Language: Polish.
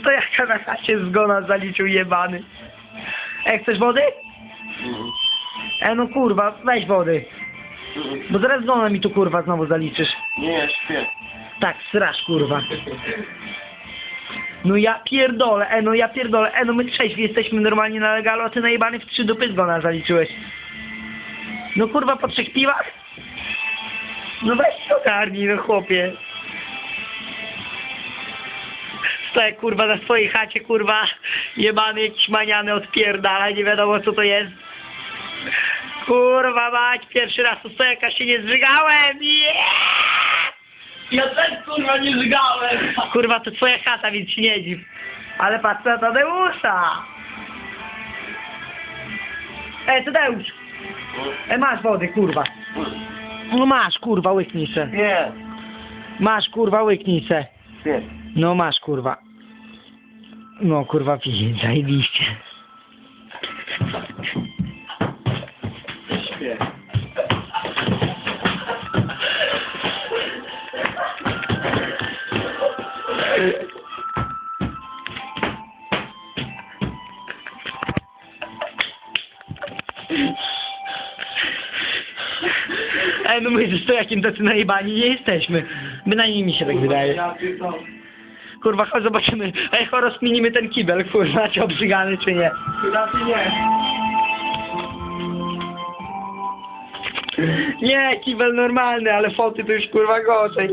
Stojaka na chacie zgona zaliczył jebany. E, chcesz wody? Mhm. E, no kurwa, weź wody. Mhm. Bo zaraz zgona mi tu kurwa znowu zaliczysz. Nie, ja śpię. Tak, srasz kurwa. No ja pierdolę, e no ja pierdolę, e no my trzeźwi jesteśmy normalnie na legalu, a ty najebany w trzy dupy zgona zaliczyłeś. No kurwa po trzech piwach? No weź się ogarnij, no chłopie. Stoję kurwa na swojej chacie, kurwa, jebany jakiś maniany odpierdala, nie wiadomo co to jest. Kurwa mać, pierwszy raz tu stojaka się nie zżygałem, yeah! Ja też kurwa nie żygałem! Kurwa, to twoja chata, więc się nie dziw. Ale patrz na Tadeusza! E, Tadeusz! E, masz wody, kurwa. No masz, kurwa, łyknij se. Nie, Masz, kurwa, łyknij se. Nie. No masz, kurwa. No, kurwa, pij, zajebiście. Śpię. E, no my ze stojakiem tacy najebani nie jesteśmy. Bynajmniej mi się tak wydaje. Kurwa, chodź zobaczymy. Ej, chodź rozkminimy ten kibel, kurwa, czy obrzygany, czy nie. Raczej nie. Nie, kibel normalny, ale foty to już kurwa gorzej.